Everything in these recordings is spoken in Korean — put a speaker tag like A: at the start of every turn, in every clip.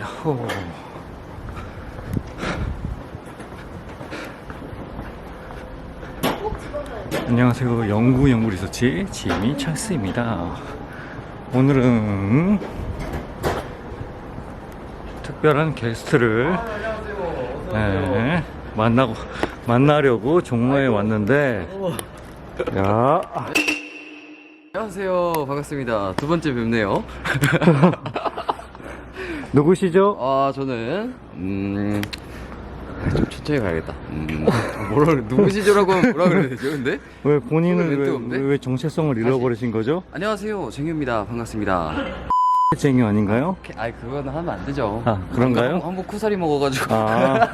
A: 야호. 안녕하세요. 영구 연구 리서치 지미 찰스입니다. 오늘은 특별한 게스트를 네, 만나고 만나려고 종로에 왔는데 야
B: 안녕하세요. 반갑습니다. 두 번째 뵙네요.
A: 누구시죠?
B: 아, 저는, 음, 좀 천천히 가야겠다. 음, 뭐라, 그래, 누구시죠라고 하면 뭐라 그래야 되죠, 근데?
A: 왜
B: 오늘
A: 본인은 왜,
B: 없네?
A: 왜 정체성을 잃어버리신 거죠?
B: 안녕하세요. 쟁유입니다. 반갑습니다.
A: 쟁이 아닌가요?
B: 아이, 그거는 하면 안 되죠.
A: 아, 그런가요?
B: 한번 쿠사리 먹어가지고.
A: 아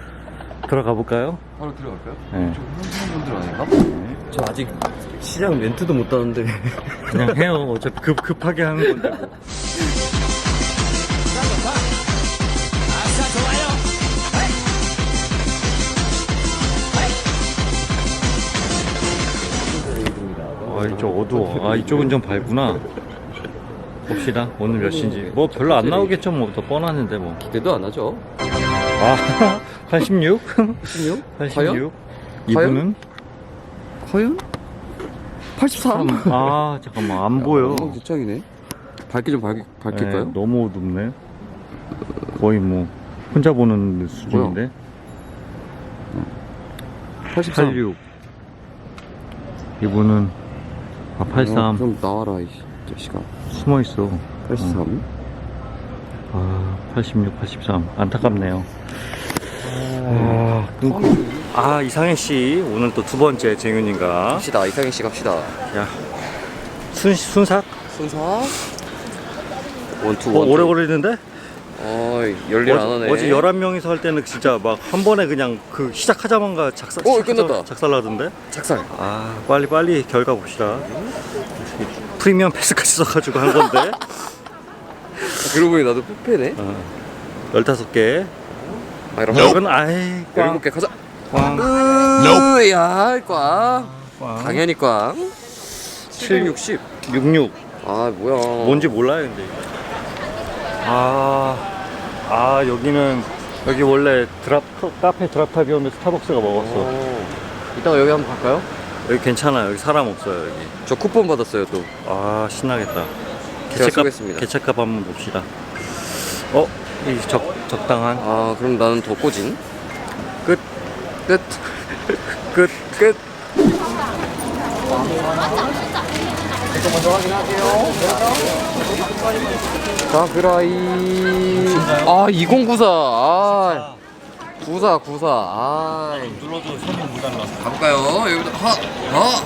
A: 들어가 볼까요?
B: 바로 들어갈까요?
A: 네.
B: 저 현수분들 아닌가? 저 아직 시장 멘트도 못 따는데.
A: 그냥 해요. 어차피 급 급하게 하는 건데. 뭐. 아 이쪽 어두워. 아 이쪽은 좀 밝구나. 봅시다. 오늘 몇 시인지. 뭐 별로 안 나오겠죠. 뭐 더 뻔하는데 뭐.
B: 기대도 안 하죠.
A: 아 86?
B: 16?
A: 86? 이분은?
B: 과연? 83?
A: 아 잠깐만 안 보여.
B: 엉망진창이네. 밝기 좀 밝, 밝힐까요?
A: 네, 너무 어둡네. 거의 뭐 혼자 보는 수준인데.
B: 83.
A: 86. 이분은 아 83
B: 좀 나와라, 이 자식아.
A: 숨어 있어.
B: 83.
A: 아 86, 83 안타깝네요. 아, 아 이상해 씨 오늘 또 두 번째 쟁윤인가?
B: 갑시다, 이상희 씨 갑시다.
A: 야 순, 순삭?
B: 원투
A: 어,
B: 원투.
A: 오래 걸리는데?
B: 어이, 열일 안 하네.
A: 어제 11명이서 할 때는 진짜 막 한 번에 그냥 그 시작하자마자 작살,
B: 어, 끝났다.
A: 작살 나던데?
B: 작살.
A: 아 빨리 빨리 결과 봅시다. 프리미엄 패스까지 써가지고 한 건데
B: 그러고 보니 나도.
A: 어, 15개.
B: 아, 이런
A: 이건 아이 꽝.
B: 17개 가자.
A: 꽝.
B: 으, 야, 꽝.
A: 꽝.
B: 당연히 꽝. 760.
A: 66.
B: 아, 뭐야.
A: 뭔지 몰라요 근데. 아, 아 여기는 여기 원래 드랍 카페 드랍탑이었는데 스타벅스가 먹었어.
B: 어. 이따가 여기 한번 갈까요?
A: 여기 괜찮아 여기 사람 없어요 여기.
B: 저 쿠폰 받았어요, 또.
A: 아 신나겠다.
B: 제가 쏘겠습니다.
A: 개체값 한번 봅시다. 어, 이 적 적당한
B: 아, 그럼 나는 더 꼬진.
A: 끝.
B: 끝.
A: 끝.
B: 끝. 먼저 확인하세요. 자, 그라이. 아, 2094. 아, 94, 94. 아.
A: 눌러도 손이 못 달라서.
B: 가볼까요? 여기부터 하, 하.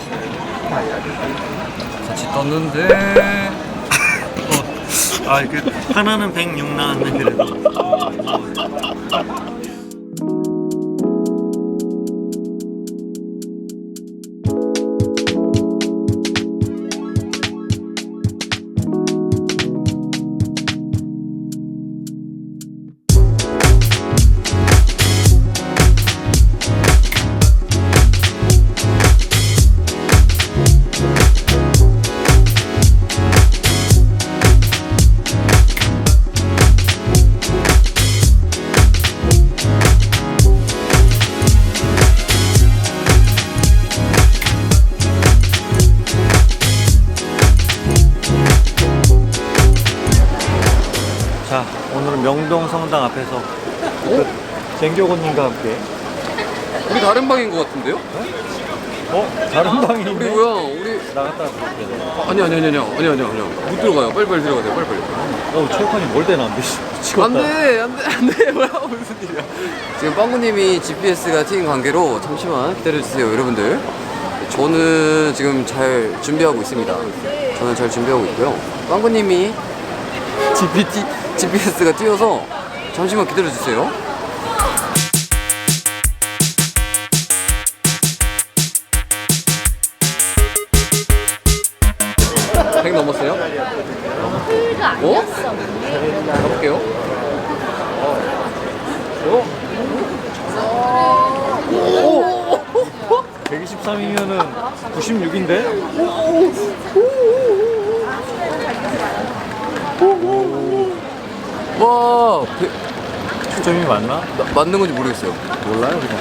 B: 같이 떴는데.
A: 아, 그 하나는 106 나왔네 그래도. 자, 오늘은 명동 성당 앞에서 그 쟁교고님과 함께.
B: 우리 다른 방인 것 같은데요?
A: 어, 다른 방이
B: 우리. 뭐야? 우리
A: 나갔다.
B: 아니 아니 아니 아니 아니 아니 아니 못 들어가요. 빨리 빨리 들어가세요. 빨리 빨리.
A: 어, 체육관이 뭘 대나 안 돼. 미치겠다.
B: 안돼 안돼 안돼 뭐야 무슨 일이야? 지금 빵구님이 GPS가 튀긴 관계로 잠시만 기다려 주세요, 여러분들. 저는 지금 잘 준비하고 있습니다. 저는 잘 준비하고 있고요. 빵구님이 GPT GPS가 튀어서 잠시만 기다려 주세요. 백 넘었어요? 어? 가볼게요. 어?
A: 123이면은 96인데?
B: 와 배-
A: 초점이 맞나?
B: 나- 맞는 건지 모르겠어요.
A: 몰라요 그냥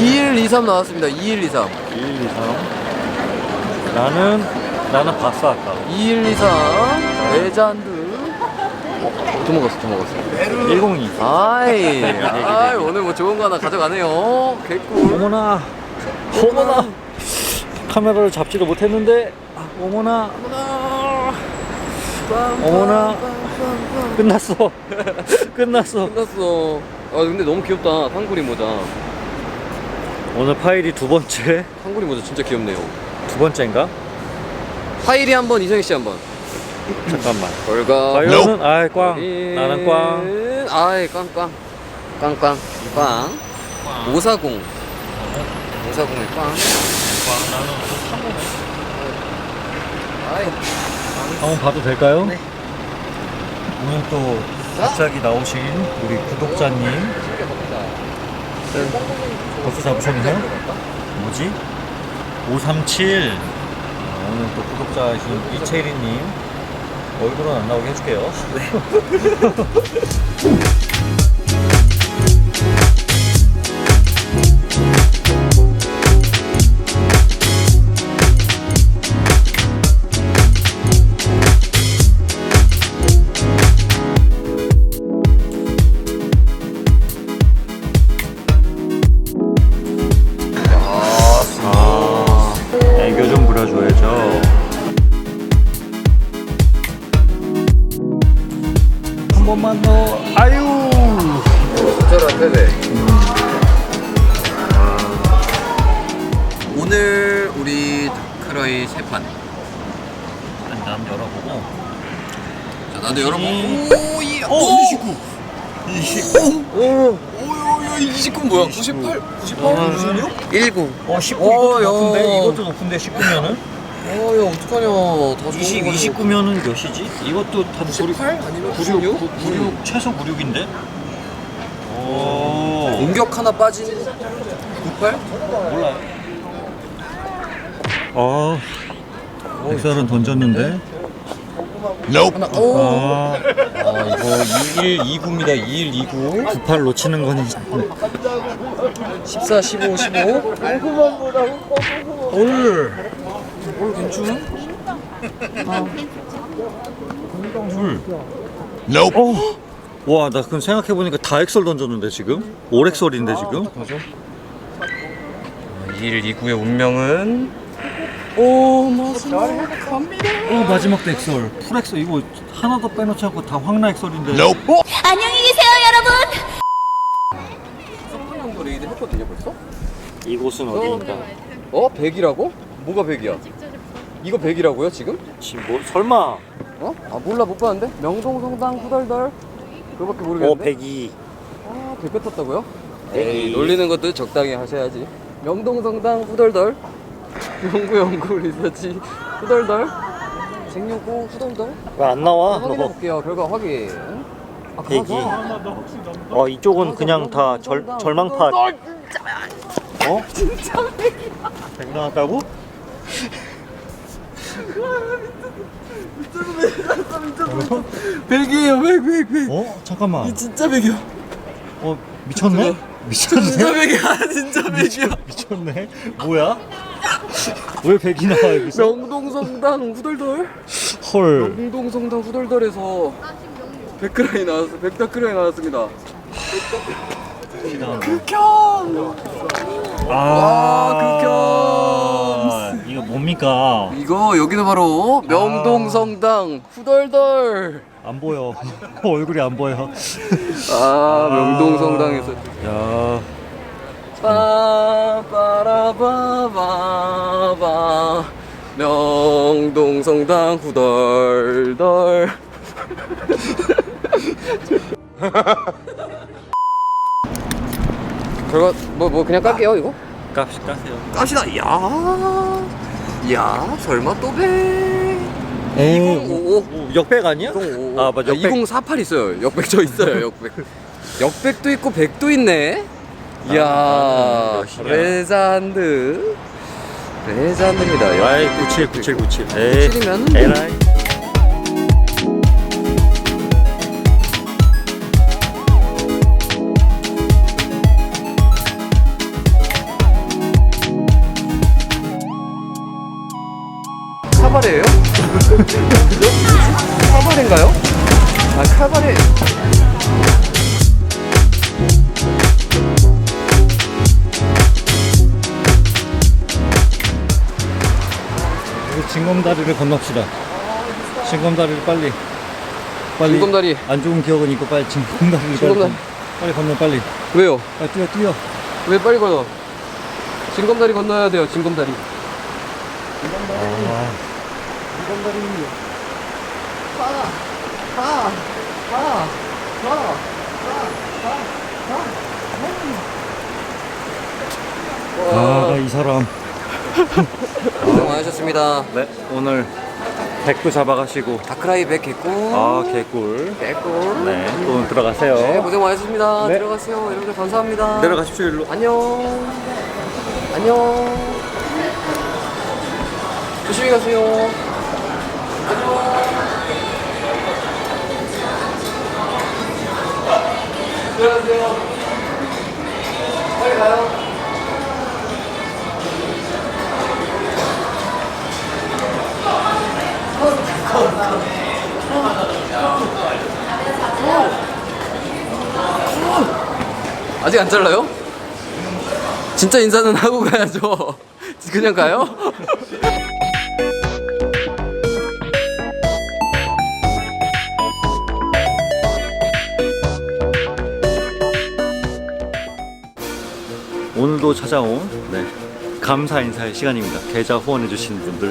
B: 2123 나왔습니다. 2123.
A: 1, 2, 3 나는 나는 봤어 아까
B: 2123 레전드. 어, 도망갔어, 도망갔어.
A: 102
B: 아이, 아이, 오늘 뭐 좋은 거 하나 가져가네요. 개꿀.
A: 어머나 어머나 카메라를 잡지도 못했는데 아, 어머나 어머나 끝났어 끝났어
B: 끝났어. 아, 근데 너무 귀엽다. 탕구리 모자.
A: 오늘 파일이 두 번째
B: 탕구리 모자 진짜 귀엽네요.
A: 두 번째인가?
B: 파일이 한 번, 이성희 씨 한 번.
A: 잠깐만
B: 결과.
A: 과연은 아이 꽝 나는 꽝
B: 아이 꽝꽝 꽝꽝 꽝 540 540의 꽝 아이
A: 한번 봐도 될까요? 오늘 또 갑자기 나오신 우리 구독자님. 벌써 잡으셨네요? 뭐지? 537 아, 오늘 또 구독자이신 이채리님. 얼굴은 안 나오게 해줄게요. 아, 한 번만 더 아유.
B: 진짜로 한테네 오늘 우리 다크라이 세판.
A: 한담 열어보고.
B: 자 나도 열어보고. 오이
A: 어, 29 29
B: 오, 오, 29 뭐야? 98? 98? 96? 19.
A: 어 19
B: 어,
A: 이것도
B: 야.
A: 높은데 이것도 높은데 19면은
B: 어, 야, 어떡하냐. 다
A: 20,
B: 좋은
A: 29면은 몇이지? 이것도 한
B: 98? 아니면
A: 96?
B: 96?
A: 96 최소 96인데? 오
B: 공격 하나 빠진 98?
A: 몰라요 아 엑셀은 던졌는데
B: 하나, 오.
A: 아
B: 아, 이거 2129입니다. 2129.
A: 98 놓치는 거니
B: 14, 15, 15.
A: 올
B: 오, 괜찮?
A: 어. 와, 나 그럼 생각해보니까 다 엑설 던졌는데 지금? 올 엑설인데 지금?
B: 2129의 운명은 오, 마지막 갑니다.
A: 어, 마지막도 엑설. 풀 엑설. 이거 하나도 빼놓지 않고 다 황라 엑설인데.
C: 안녕히 계세요, 여러분.
B: 한번도 레이드 했거든요, 벌써?
A: 이곳은 어디인가?
B: 어? 100이라고? 뭐가 100이야? 이거 100이라고요, 지금?
A: 지금 뭐, 설마.
B: 어? 아, 몰라, 못 봤는데? 명동성당 후덜덜. 그거밖에
A: 어,
B: 모르겠는데?
A: 102.
B: 아, 100배 탔다고요? 에이, 놀리는 것도 적당히 하셔야지. 명동성당 후덜덜. 연구 연구 리서치 후덜덜. 생명고 후덜덜.
A: 왜 안 나와?
B: 확인해
A: 너.
B: 볼게요. 결과 확인. 아,
A: 102.
B: 가자.
A: 어, 이쪽은 그냥 다 절, 절망파. 어? 진짜 100 나왔다고?
B: 백이에요, 백, 백, 백.
A: 어? 잠깐만.
B: 진짜 백이야.
A: 어, 미쳤네?
B: 진짜
A: 미쳤네?
B: 백이야, 진짜 백이야.
A: 미쳤네? 뭐야? 왜 100이 나와, 여기서?
B: 명동성당 후덜덜.
A: 헐.
B: 명동성당 후덜덜에서 백크라이 나왔어, 백다크라이 나왔습니다. 극혐.
A: 아, 이거 뭡니까?
B: 이거 여기는 바로 명동성당 후덜덜.
A: 안 보여. 얼굴이 안 보여.
B: 아, 명동성당에서.
A: 야,
B: 빠빠라바바바 명동성당 후덜덜 결과 뭐뭐 그냥 깔게요 이거
A: 값이 까세요.
B: 깝시다 야, 야 설마 또 배
A: 에이,
B: 2055
A: 오, 역백 아니야?
B: 2055
A: 아, 맞아. 역백.
B: 2048 있어요 역백 저 있어요 역백 역백도 있고 백도 있네 이야
A: 아, 몇이냐?
B: 레전드 레전드입니다 야.
A: 아이, 97, 97, 97. 에이,
B: 97이면은
A: 에라이.
B: 카바레예요? 그죠? 카바레인가요? 아 카바레
A: 우리 징검다리를 건넙시다 징검다리를 빨리 빨리
B: 징검다리.
A: 안 좋은 기억은 있고 빨리 징검다리를
B: 징검다리.
A: 빨리, 건- 빨리 건너 빨리
B: 왜요?
A: 빨리 뛰어 뛰어
B: 왜 빨리 건너? 진검다리 건너야 돼요 진검다리
A: 아, 아, 이 사람.
B: 고생 많으셨습니다
A: 네, 오늘 백도 잡아가시고.
B: 다크라이 백 개꿀
A: 아, 개꿀.
B: 개꿀
A: 네, 또 들어가세요.
B: 네, 고생 많으셨습니다
A: 네.
B: 들어가세요 여러분들 감사합니다
A: 내려가십시오, 일로.
B: 안녕 안녕 조심히 가세요 아직 안 잘라요? 진짜 인사는 하고 가야죠. 그냥 가요?
A: 오늘도 찾아온 네, 감사 인사의 시간입니다. 계좌 후원해주신 분들.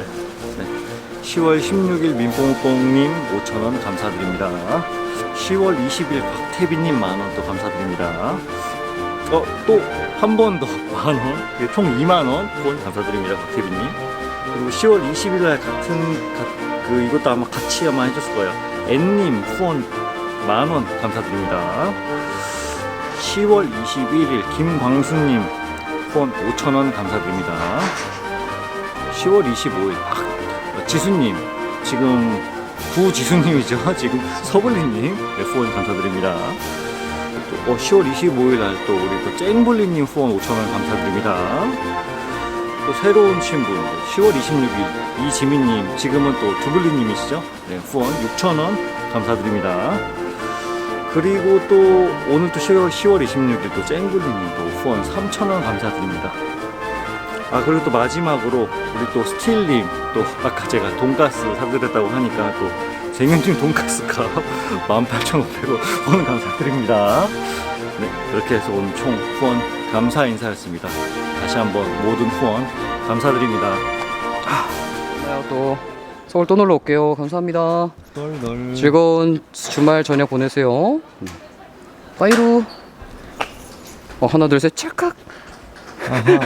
A: 네, 10월 16일 민뽕뽕님 5,000원 감사드립니다. 10월 20일 곽태빈님 만원 또 감사드립니다. 어, 또 한 번 더 만원, 예, 총 2만원 후원 감사드립니다. 곽태빈님. 그리고 10월 20일 날 같은, 가- 그, 이것도 아마 같이 아마 해줬을 거예요. N님 후원 만원 감사드립니다. 10월 21일 김광수님 후원 5,000원 감사드립니다. 10월 25일 박 어, 지수님 지금 구지수님이죠. 지금 서블리님 네, 후원 감사드립니다. 또, 어, 10월 25일 날 또 우리 또 쨍블리님 후원 5,000원 감사드립니다. 또 새로운 친분 10월 26일 이지민님 지금은 또 두블리님이시죠. 네, 후원 6,000원 감사드립니다. 그리고 또 오늘 또 10월, 10월 26일 또 쨍글리님 또 후원 3,000원 감사드립니다. 아 그리고 또 마지막으로 우리 또 스틸님 또 아까 제가 돈가스 사드렸다고 하니까 또 쟁현님 돈가스가 18,500원 후원 감사드립니다. 네 그렇게 해서 오늘 총 후원 감사 인사였습니다. 다시 한번 모든 후원 감사드립니다.
B: 네, 또 서울 또 놀러 올게요. 감사합니다.
A: 널널
B: 즐거운 주말 저녁 보내세요. 음. 빠이루. 어, 하나, 둘, 셋, 찰칵.
A: 아하.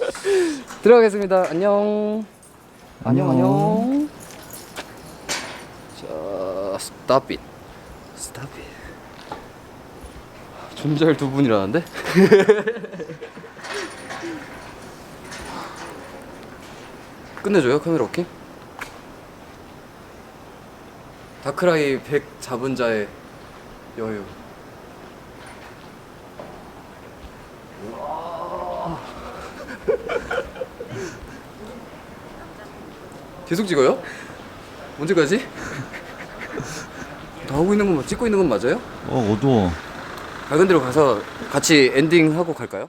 B: 들어가겠습니다. 안녕. 안녕, 안녕. 자, stop it. stop it. 존잘 두 분이라는데? 끝내줘요, 카메라 오케이? 다크라이 100 잡은 자의 여유. 계속 찍어요? 언제까지? 다 하고 있는 건 찍고 있는 건 맞아요?
A: 어 어두워.
B: 밝은 데로 가서 같이 엔딩 하고 갈까요?